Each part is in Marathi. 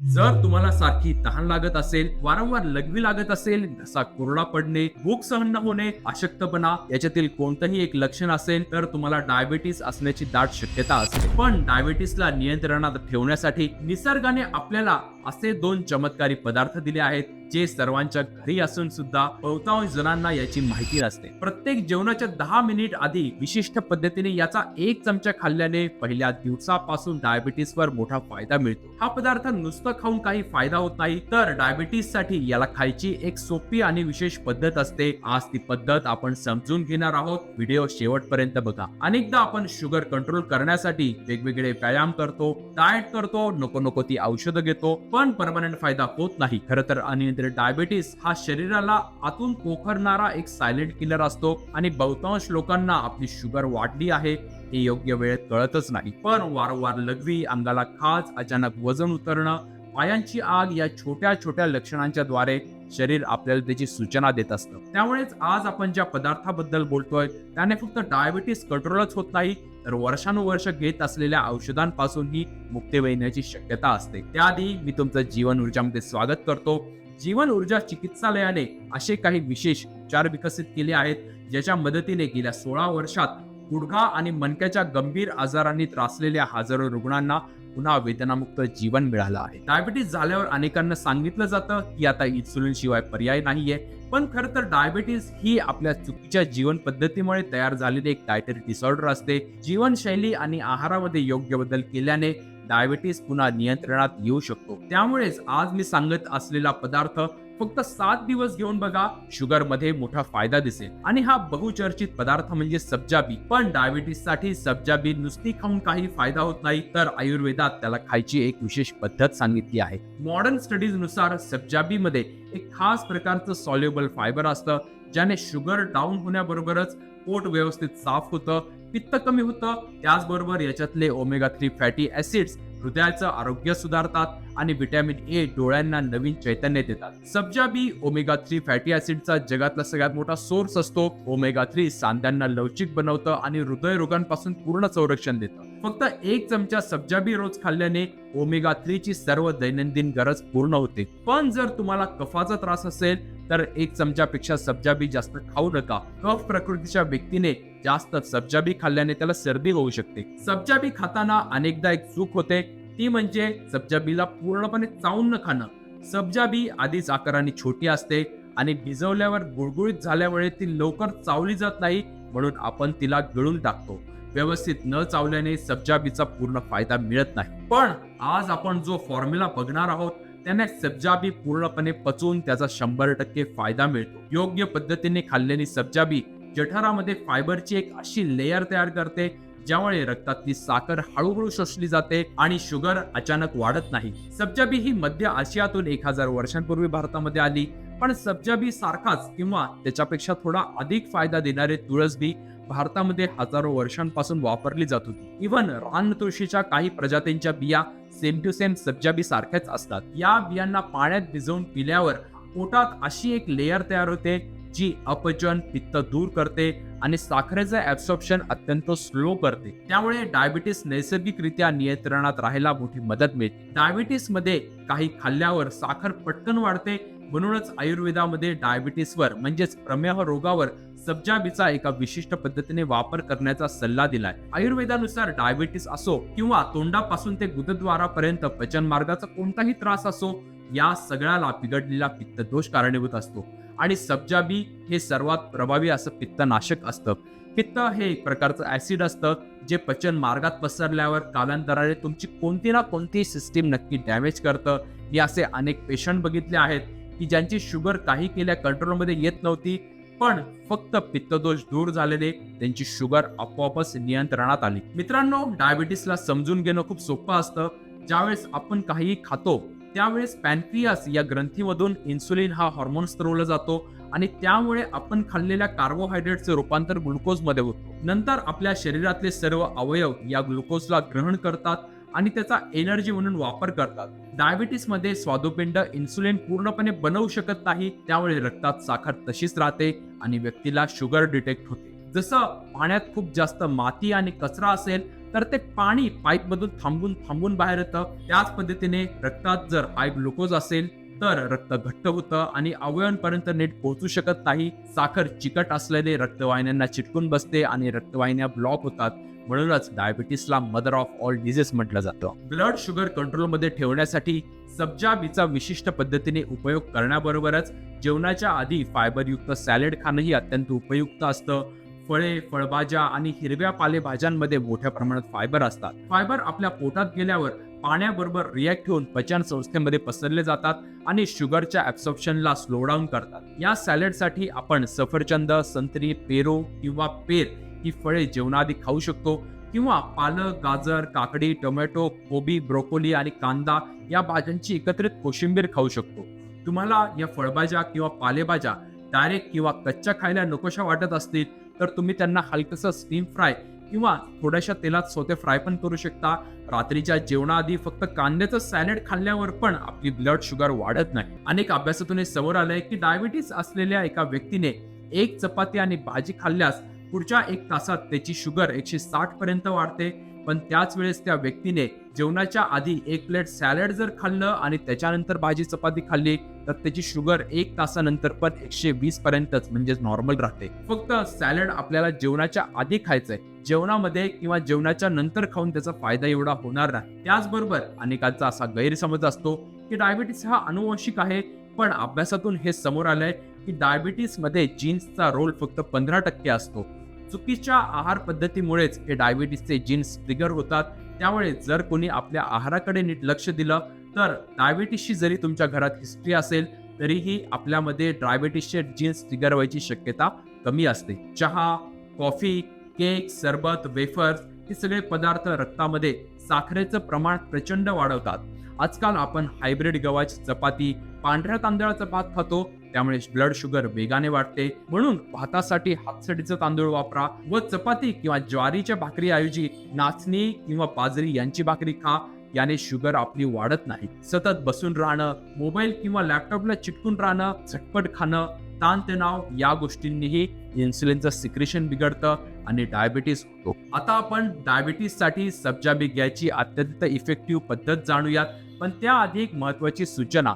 जर तुम्हाला सारखी तहान लागत असेल वारंवार लघवी लागत असेल घसा कोरडा पडणे भूक सहन न होणे अशक्तपणा याच्यातील कोणतंही एक लक्षण असेल तर तुम्हाला डायबिटीस असण्याची दाट शक्यता असते. पण डायबिटीसला नियंत्रणात ठेवण्यासाठी निसर्गाने आपल्याला असे दोन चमत्कारी पदार्थ दिले आहेत जे सर्वांच्या घरी असून सुद्धा बहुतांश जणांना याची माहिती नसते. प्रत्येक जेवणाच्या दहा मिनिट आधी विशिष्ट पद्धतीने याचा एक चमचा खाल्ल्याने पहिल्या दिवसापासून डायबिटीसवर मोठा फायदा मिळतो. हा पदार्थ नुसता खाऊन काही फायदा होत नाही तर डायबिटीससाठी याला खायची एक सोपी आणि विशेष पद्धत असते. आज ती पद्धत आपण समजून घेणार आहोत. व्हिडिओ शेवटपर्यंत बघा. अनेकदा आपण शुगर कंट्रोल करण्यासाठी वेगवेगळे व्यायाम करतो डाएट करतो नको नको ती औषधं घेतो पण परमनंट फायदा होत नाही. खरं तर अनियंत्रित डायबिटीस हा शरीराला आतून पोखरणारा एक सायलेंट किलर असतो आणि बहुतांश लोकांना आपली शुगर वाढली आहे हे योग्य वेळेत कळतच नाही. पण वारंवार लघवी अंगाला खाज अचानक वजन उतरणं पायांची आग या छोट्या छोट्या लक्षणांच्या द्वारे शरीर आपल्याला त्याची सूचना देत असतं. त्यामुळेच आज आपण ज्या पदार्थाबद्दल बोलतोय त्याने फक्त डायबिटीस कंट्रोलच होत नाही तर वर्षानुवर्ष घेत असलेल्या औषधांपासूनही मुक्ती मिळण्याची शक्यता असते. त्याआधी मी तुमचं जीवन ऊर्जामध्ये स्वागत करतो. जीवन ऊर्जा चिकित्सालयाने असे काही विशेष उपचार विकसित केले आहेत ज्याच्या मदतीने गेल्या सोळा वर्षात गुडघा आणि मणक्याच्या गंभीर आजारांनी त्रासलेल्या हजारो रुग्णांना पुन्हा वेदनामुक्त जीवन मिळालं आहे. डायबिटीस झाल्यावर अनेकांना सांगितलं जातं की आता इन्सुलिन शिवाय पर्याय नाहीये. पण खरं तर डायबिटीस ही आपल्या चुकीच्या जीवन पद्धतीमुळे तयार झालेली एक डायटरी डिसऑर्डर असते. जीवनशैली आणि आहारामध्ये योग्य बदल केल्याने डायबिटीस पुन्हा नियंत्रणात येऊ शकतो. त्यामुळेच आज मी सांगत असलेला पदार्थ फक्त सात दिवस घेऊन बघा शुगरमध्ये मोठा फायदा दिसेल. आणि हा बहुचर्चित पदार्थ म्हणजे सब्जाबी. पण डायबिटीससाठी सब्जाबी नुसती खाऊन काही फायदा होत नाही तर आयुर्वेदात त्याला खायची एक विशेष पद्धत सांगितली आहे. मॉडर्न स्टडीजनुसार सब्जाबी मध्ये एक खास प्रकारचं सॉल्युबल फायबर असतं ज्याने शुगर डाऊन होण्याबरोबरच पोट व्यवस्थित साफ होतं पित्त कमी होतं. त्याचबरोबर याच्यातले ओमेगा थ्री फॅटी ऍसिड्स हृदयाचं आरोग्य सुधारतात आणि विटॅमिन ए डोळ्यांना नवीन चैतन्य देतात. सब्जा बी ओमेगा थ्री फॅटी ऍसिडचा जगातला सगळ्यात मोठा सोर्स असतो. ओमेगा थ्री सांध्यांना लवचिक बनवतं आणि हृदयरोगांपासून पूर्ण संरक्षण देतं. फक्त एक चमचा सब्जा बी रोज खाल्ल्याने ओमेगा थ्रीची सर्व दैनंदिन गरज पूर्ण होते. पण जर तुम्हाला कफाचा त्रास असेल तर एक चमच्यापेक्षा सब्जा बी जास्त खाऊ नका. कफ प्रकृतीच्या व्यक्तीने जास्त सब्जा बी खाल्ल्याने त्याला सर्दी होऊ शकते. सब्जा बी खाताना अनेकदा एक चूक होते. ती म्हणजे सब्जा बीला पूर्णपणे चावून न खाणं. सब्जा बी आधीच आकाराने छोटी असते आणि भिजवल्यावर गुळगुळीत झाल्यामुळे ती लवकर चावली जात नाही म्हणून आपण तिला गिळून टाकतो. व्यवस्थित न चावल्याने सब्जाबीचा पूर्ण फायदा मिळत नाही. पण आज आपण जो फॉर्म्युला बघणार आहोत त्याने सब्जाबी पूर्णपणे पचवून त्याचा शंभर टक्के फायदा मिळतो. योग्य पद्धतीने खाल्लेली सब्जाबी जठरामध्ये फायबरची एक अशी लेयर तयार करते ज्यामुळे रक्तातली साखर हळूहळू शोषली जाते आणि शुगर अचानक वाढत नाही. सब्जाबी ही मध्य आशियातून एक हजार वर्षांपूर्वी भारतामध्ये आली पण सब्जाबी सारखाच किंवा त्याच्यापेक्षा थोडा अधिक फायदा देणारे तुळस बी भारतामध्ये हजारो वर्षांपासून वापरली जात होती. इव्हन रान तुळशीच्या काही प्रजातींच्या बिया सेम टू सेम सब्जाबी सारख्याच असतात. या बियांना पाण्यात भिजवून पिल्यावर पोटात अशी एक लेयर तयार होते जी अपचन पित्त दूर करते आणि साखरेचं ऍब्सॉर्प्शन अत्यंत स्लो करते. त्यामुळे डायबिटीस नैसर्गिकरित्या नियंत्रणात राहायला मोठी मदत मिळते. डायबिटीसमध्ये काही खाल्ल्यावर साखर पटकन वाढते. म्हणूनच आयुर्वेदामध्ये डायबिटीसवर म्हणजेच प्रमेह रोगावर सब्जाबीचा एका विशिष्ट पद्धतीने वापर करण्याचा सल्ला दिलाय. आयुर्वेदानुसार डायबिटीस असो किंवा तोंडापासून ते गुदद्वारापर्यंत पचन मार्गाचा कोणताही त्रास असो या सगळ्याला बिघडलेला पित्तदोष कारणीभूत असतो. आणि सब्जाबी हे सर्वात प्रभावी असं पित्तनाशक असतं. पित्त हे एक प्रकारचं ऍसिड असतं जे पचन मार्गात पसरल्यावर कालांतराने तुमची कोणती ना कोणती सिस्टीम नक्की डॅमेज करतं. हे असे अनेक पेशंट बघितले आहेत की ज्यांची शुगर काही केल्या कंट्रोलमध्ये येत नव्हती पण फक्त पित्तदोष दूर झालेले त्यांची शुगर आपोआपच नियंत्रणात आली. मित्रांनो डायबिटीसला समजून घेणं खूप सोपं असतं. ज्यावेळेस आपण काहीही खातो त्यावेळेस पॅनक्रियास या ग्रंथीमधून इन्सुलिन हा हॉर्मोन स्त्रवला जातो आणि त्यामुळे आपण खाल्लेल्या कार्बोहायड्रेटचे रूपांतर ग्लुकोजमध्ये होतो. नंतर आपल्या शरीरातले सर्व अवयव या ग्लुकोजला ग्रहण करतात आणि त्याचा एनर्जी म्हणून वापर करतात. डायबिटीसमध्ये स्वादुपिंड इन्सुलिन पूर्णपणे बनवू शकत नाही त्यामुळे रक्तात साखर तशीच राहते आणि व्यक्तीला शुगर डिटेक्ट होते. जसं पाण्यात खूप जास्त माती आणि कचरा असेल तर ते पाणी पाईपमधून थांबून थांबून बाहेर येतं. त्याच पद्धतीने रक्तात जर हाय ग्लुकोज असेल तर रक्त घट्ट होतं आणि अवयवांपर्यंत नीट पोहोचू शकत नाही. साखर चिकट असल्याने रक्तवाहिन्यांना चिटकून बसते आणि रक्तवाहिन्या ब्लॉक होतात. म्हणूनच डायबिटीसला मदर ऑफ ऑल डिझीज म्हटलं जातं. ब्लड शुगर कंट्रोलमध्ये ठेवण्यासाठी सब्जाबीचा विशिष्ट पद्धतीने उपयोग करण्याबरोबरच जेवणाच्या आधी फायबरयुक्त सॅलेड खाणंही अत्यंत उपयुक्त असतं. फळे फळभाज्या आणि हिरव्या पालेभाज्यांमध्ये मोठ्या प्रमाणात फायबर असतात. फायबर आपल्या पोटात गेल्यावर पाण्याबरोबर रिॲक्ट होऊन पचन संस्थेमध्ये पसरले जातात आणि शुगरच्या ऍब्सॉर्प्शनला स्लो डाऊन करतात. या सॅलडसाठी आपण सफरचंद संत्री पेरू किंवा पेर ही फळे जेवणाआधी खाऊ शकतो किंवा पालक गाजर काकडी टोमॅटो कोबी ब्रोकोली आणि कांदा या भाज्यांची एकत्रित कोशिंबीर खाऊ शकतो. तुम्हाला या फळभाज्या किंवा पालेभाज्या डायरेक्ट किंवा कच्च्या खायला नकोशा वाटत असतील तर तुम्ही त्यांना हलकसं स्टीम फ्राय किंवा थोड्याशा तेलात सोते फ्राय पण करू शकता. रात्रीच्या जेवणाआधी फक्त कांद्याचं सॅलड खाल्ल्यावर पण आपली ब्लड शुगर वाढत नाही. अनेक अभ्यासातून हे समोर आलंय की डायबिटीस असलेल्या एका व्यक्तीने एक चपाती आणि भाजी खाल्ल्यास पुढच्या एक तासात त्याची शुगर एकशे साठ पर्यंत वाढते. पण त्याच वेळेस त्या व्यक्तीने जेवणाच्या आधी एक प्लेट सॅलड जर खाल्लं आणि त्याच्यानंतर भाजी चपाती खाल्ली तर त्याची शुगर एक तासानंतर पण एकशे वीस पर्यंतच म्हणजे नॉर्मल राहते. फक्त सॅलड आपल्याला जेवणाच्या आधी खायचंय. जेवणामध्ये किंवा जेवणाच्या नंतर खाऊन त्याचा फायदा एवढा होणार नाही. त्याचबरोबर अनेकांचा असा गैरसमज असतो की डायबिटीस हा अनुवंशिक आहे पण अभ्यासातून हे समोर आलंय की डायबिटीसमध्ये जीन्सचा रोल फक्त पंधरा टक्के असतो. चुकीच्या आहार पद्धतीमुळेच हे डायबिटीसचे जीन्स ट्रिगर होतात. त्यामुळे जर कोणी आपल्या आहाराकडे नीट लक्ष दिलं तर डायबिटीसची जरी तुमच्या घरात हिस्ट्री असेल तरीही आपल्यामध्ये डायबिटीसचे जीन्स ट्रिगर व्हायची शक्यता कमी असते. चहा कॉफी केक सरबत वेफर्स हे सगळे पदार्थ रक्तामध्ये साखरेचं प्रमाण प्रचंड वाढवतात. आजकाल आपण हायब्रिड गव्हाची चपाती पांढऱ्या तांदळाचा भात खातो त्यामुळे ब्लड शुगर वेगाने वाढते. म्हणून भातासाठी हातसडीचं तांदूळ वापरा व चपाती किंवा ज्वारीच्या भाकरी ऐवजी नाचणी किंवा बाजरी यांची भाकरी खा. याने शुगर आपली वाढत नाही. सतत बसून राहणं मोबाईल किंवा लॅपटॉपला चिटकून राहणं झटपट खाणं ताणतणाव या गोष्टींनीही इन्सुलिनचं सिक्रेशन बिघडतं आणि डायबिटीस होतो. आता आपण डायबिटीससाठी सब्जा बी घ्यायची अत्यंत इफेक्टिव्ह पद्धत जाणूयात. पण त्याआधी एक महत्वाची सूचना.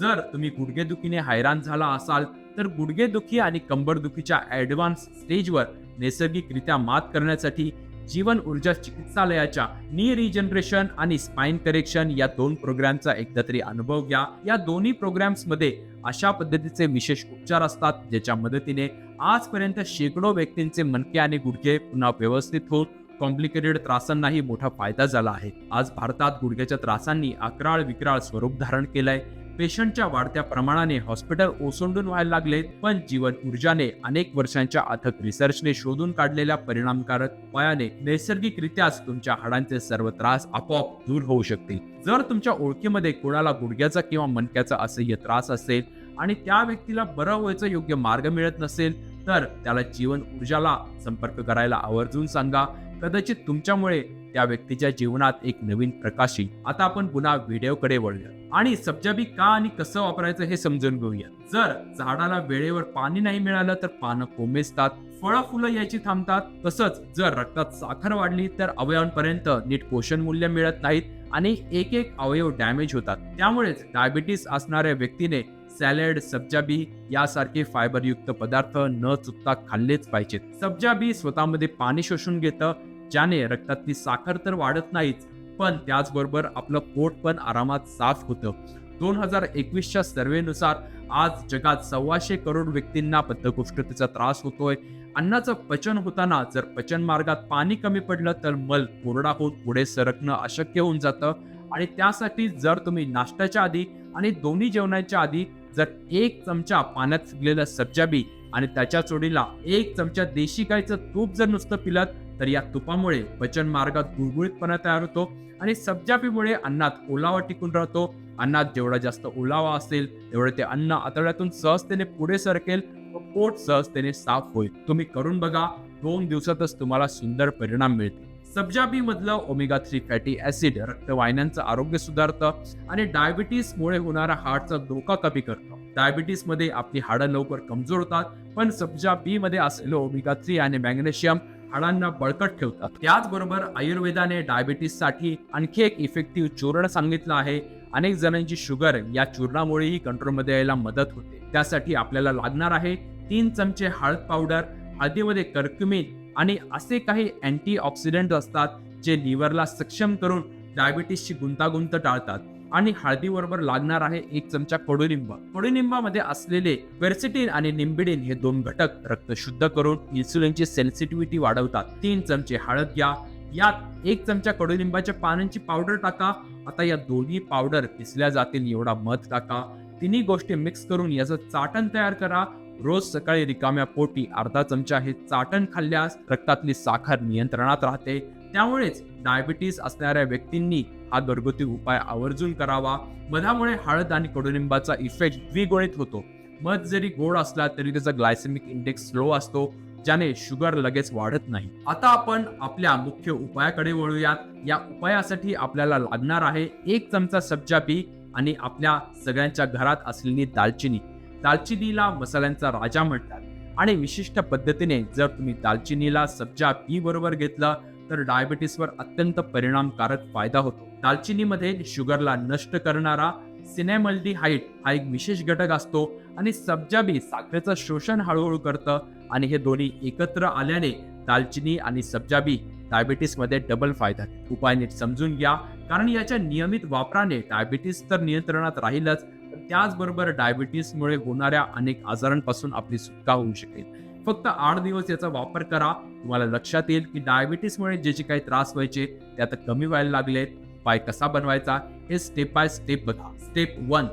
जर तुम्ही गुडघेदुखीने हैराण झाला असाल तर गुडघेदुखी आणि कंबरदुखीच्या ऍडव्हान्स स्टेजवर नैसर्गिकरित्या मात करण्यासाठी जीवन ऊर्जा चिकित्सालयाच्या नी रिजनरेशन आणि स्पाइन करेक्शन या दोन प्रोग्रामचा एकदा तरी अनुभव घ्या. या दोन्ही प्रोग्राम्समध्ये अशा पद्धतीचे विशेष उपचार असतात ज्याच्या मदतीने आजपर्यंत शेकडो व्यक्तींचे मणके आणि गुडघे पुन्हा व्यवस्थित होऊन कॉम्प्लिकेटेड त्रासांनाही मोठा फायदा झाला आहे. आज भारतात गुडघ्याच्या त्रासांनी अकराळ विक्राळ स्वरूप धारण केलंय. पेशंटच्या वाढत्या प्रमाणाने हॉस्पिटल ओसंडून व्हायला लागले पण जीवन ऊर्जाने अनेक वर्षांच्या अथक रिसर्चने शोधून काढलेल्या परिणामकारक उपायाने नैसर्गिकरित्याच तुमच्या हाडांचे सर्व त्रास आपोआप दूर होऊ शकतील. जर तुमच्या ओळखीमध्ये कोणाला गुडघ्याचा किंवा मणक्याचा असह्य त्रास असेल आणि त्या व्यक्तीला बरं व्हायचा योग्य मार्ग मिळत नसेल तर त्याला जीवन ऊर्जाला संपर्क करायला आवर्जून सांगा. कदाचित तुमच्यामुळे त्या व्यक्तीच्या जीवनात एक नवीन प्रकाश येईल. आता आपण पुन्हा व्हिडिओकडे वळूया. आणि सब्जाबी का आणि कसं वापरायचं हे समजून घेऊया. जर झाडाला वेळेवर पाणी नाही मिळालं तर पानं कोमेजतात फळं फुलं याची थांबतात. तसंच जर रक्तात साखर वाढली तर अवयवांपर्यंत नीट पोषण मूल्य मिळत नाहीत आणि एक एक अवयव डॅमेज होतात. त्यामुळेच डायबिटीस असणाऱ्या व्यक्तीने सॅलड सब्जाबी यासारखे फायबरयुक्त पदार्थ न चुकता खाल्लेच पाहिजेत. सब्जाबी स्वतःमध्ये पाणी शोषून घेतं ज्याने रक्तातली साखर तर वाढत नाहीच पण त्याचबरोबर आपलं पोट पण आरामात साफ होतं. दोन हजार एकवीसच्या सर्वेनुसार आज जगात सव्वाशे करोड व्यक्तींना बद्धकोष्ठतेचा त्रास होतोय. अन्नाचं पचन होताना जर पचन मार्गात पाणी कमी पडलं तर मल कोरडा होऊन पुढे सरकणं अशक्य होऊन जातं. आणि त्यासाठी जर तुम्ही नाश्त्याच्या आधी आणि दोन्ही जेवणाच्या आधी जर एक चमचा पाण्यात फुगलेलं सब्जा बी आणि त्याच्या चोडीला एक चमचा देशी गाईचं तूप जर नुसतं पिलं तर या तुपामुळे पचन मार्गात गुळगुळीतपणा तयार होतो आणि सब्जापीमुळे अन्नात ओलावा टिकून राहतो. अन्नात जेवढा जास्त ओलावा असेल तेवढे ते अन्न आतड्यातून सहजतेने पुढे सरकेल व पोट सहजतेने साफ होईल. तुम्ही करून बघा दोन दिवसातच तुम्हाला सुंदर परिणाम मिळतील. सब्जाबी मधलं ओमेगा थ्री फॅटी ऍसिड रक्तवाहिन्यांचं आरोग्य सुधारतं आणि डायबिटीसमुळे होणारा हार्टचा धोका कमी करतं. डायबिटीसमध्ये आपली हाडं लवकर कमजोर होतात पण सब्जा बी मध्ये असलेलं ओमेगा थ्री आणि मॅग्नेशियम हाडांना बळकट ठेवतात. त्याचबरोबर आयुर्वेदाने डायबिटीससाठी आणखी एक इफेक्टिव्ह चूर्ण सांगितलं आहे. अनेक जणांची शुगर या चूर्णामुळेही कंट्रोलमध्ये यायला मदत होते. त्यासाठी आपल्याला लागणार आहे तीन चमचे हळद पावडर हळदीमध्ये कर्क्युमिन आणि असे काही अँटीऑक्सिडंट असतात जे लिव्हरला सक्षम करून डायबिटीसची गुंतागुंत टाळतात. आणि हळदीबरोबर लागणार आहे एक चमचा कडुलिंब. कडुलिंबामध्ये असलेले क्वेर्सिटिन आणि निंबिडिन हे दोन घटक रक्त शुद्ध करून इन्सुलिनची सेन्सिटिव्हिटी वाढवतात. तीन चमचे हळद घ्या. यात एक चमचा कडुलिंबाच्या पानांची पावडर टाका. आता या दोन्ही पावडर पिसल्या जातील एवढा मध टाका. तिन्ही गोष्टी मिक्स करून याचं चाटण तयार करा. रोज सकाळी रिकाम्या पोटी अर्धा चमचा हे चाटण खाल्ल्यास रक्तातली साखर नियंत्रणात राहते. त्यामुळेच डायबिटीस असणाऱ्या व्यक्तींनी हा घरगुती उपाय आवर्जून करावा. मधामुळे हळद आणि कडुलिंबाचा इफेक्ट द्विगुणित होतो. मध जरी गोड असला तरी त्याचा ग्लायसेमिक इंडेक्स स्लो असतो ज्याने शुगर लगेच वाढत नाही. आता आपण आपल्या मुख्य उपायाकडे वळूयात. या उपायासाठी आपल्याला लागणार आहे एक चमचा सब्जा बी आणि आपल्या सगळ्यांच्या घरात असलेली दालचिनी. दालचिनीला मसाल्यांचा राजा म्हणतात. आणि विशिष्ट पद्धतीने जर तुम्ही दालचिनीला सब्जा बी बरोबर घेतलं तर डायबिटीसवर अत्यंत परिणामकारक फायदा होतो. दालचिनीमध्ये शुगरला नष्ट करणारा सिनेमल्डिहाइड हा एक विशेष घटक असतो आणि सब्जाबी साखरेचं शोषण हळूहळू करतं आणि हे दोन्ही एकत्र आल्याने दालचिनी आणि सब्जाबी डायबिटीसमध्ये डबल फायदा उपाय नीट समजून घ्या कारण याच्या नियमित वापराने डायबिटीस तर नियंत्रणात राहीलच त्याचबरोबर डायबिटीसमुळे होणाऱ्या अनेक आजारांपासून आपली सुटका होऊ शकेल. फक्त आठ दिवस याचा वापर करा. तुम्हाला लक्षात येईल की डायबिटीसमुळे जे जे काही त्रास व्हायचे ते आता कमी व्हायला लागले पाय कसा बनवायचा हे स्टेप बाय स्टेप बघा. स्टेप वन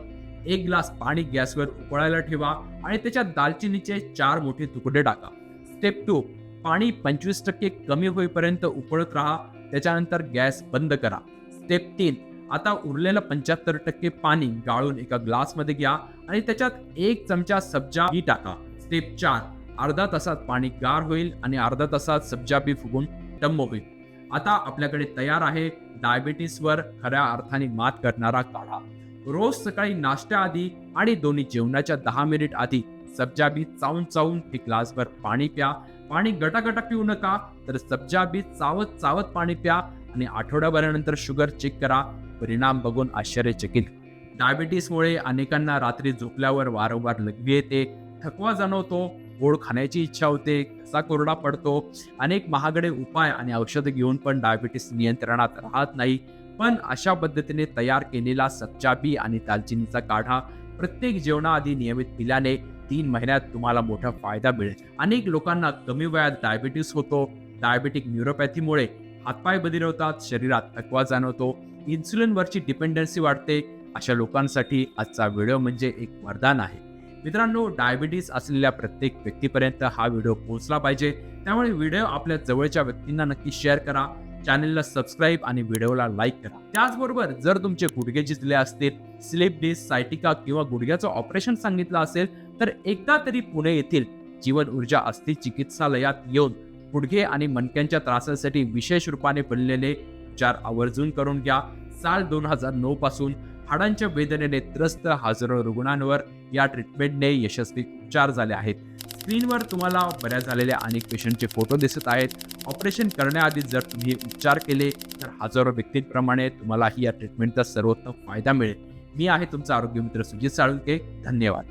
एक ग्लास पाणी गॅसवर उकळायला ठेवा आणि त्याच्यात दालचिनीचे चार मोठे तुकडे टाका. स्टेप टू पाणी पंचवीस टक्के कमी होईपर्यंत उकळत राहा. त्याच्यानंतर गॅस बंद करा. स्टेप तीन आता उरलेलं पंच्याहत्तर टक्के पाणी गाळून एका ग्लासमध्ये घ्या आणि त्याच्यात एक चमचा सब्जा ही टाका. स्टेप चार अर्धा तासात पाणी गार होईल आणि अर्धा तासात सब्जा बी फुगून टम्म होईल. आता आपल्याकडे तयार आहे डायबिटीसवर खऱ्या अर्थाने मात करणारा काढा. रोज सकाळी नाश्त्याआधी आणि दोन्ही जेवणाच्या दहा मिनिट आधी सब्जा बी चावून चावून एक ग्लासभर पाणी प्या. पाणी गटागटा पिऊ नका तर सब्जा बी चावत चावत पाणी प्या आणि आठवड्याभरानंतर शुगर चेक करा. परिणाम बघून आश्चर्यचकित. डायबिटीसमुळे अनेकांना रात्री झोपल्यावर वारंवार लघवी येते थकवा जाणवतो गोड खाण्याची इच्छा होते कसा कोरडा पडतो अनेक महागडे उपाय आणि औषधं घेऊन पण डायबिटीस नियंत्रणात राहत नाही. पण अशा पद्धतीने तयार केलेला सच्चाबी आणि दालचिनीचा काढा प्रत्येक जेवणाआधी नियमित पिल्याने तीन महिन्यात तुम्हाला मोठा फायदा मिळेल. अनेक लोकांना कमी वयात डायबिटीस होतो. डायबेटिक न्यूरोपॅथीमुळे हातपाय बदल होतात शरीरात थकवा जाणवतो इन्सुलिनवरची डिपेंडन्सी वाढते. अशा लोकांसाठी आजचा व्हिडिओ म्हणजे एक वरदान आहे. मित्रांनो डायबिटीस असलेल्या प्रत्येक व्यक्तीपर्यंत हा व्हिडिओ पोहोचला पाहिजे. त्यामुळे व्हिडिओ आपल्या जवळच्या व्यक्तींना नक्की शेअर करा. चॅनलला सबस्क्राईब आणि व्हिडिओला लाईक करा. त्याचबरोबर जर तुमचे गुडघे जिजले असतील स्लिप डिस्क सायटिका किंवा गुडघ्याचं ऑपरेशन सांगितलं असेल तर एकदा तरी पुणे येथील जीवन ऊर्जा अस्थि चिकित्सालयात येऊन गुडघे आणि मणक्यांच्या त्रासासाठी विशेष रूपाने बनलेले उपचार आवर्जून करून घ्या. साल दोन हजार नऊ पासून हाडांच्या वेदनेने त्रस्त हजारो रुग्णांवर या ट्रीटमेंटने यशस्वी उपचार झाले आहेत. स्क्रीनवर तुम्हाला बऱ्या झालेल्या अनेक पेशंटचे फोटो दिसत आहेत. ऑपरेशन करण्याआधी जर तुम्ही उपचार केले तर हजारो व्यक्तींप्रमाणे तुम्हालाही या ट्रीटमेंटचा सर्वोत्तम फायदा मिळेल. मी आहे तुमचा आरोग्य मित्र सुजित साळुंके. धन्यवाद.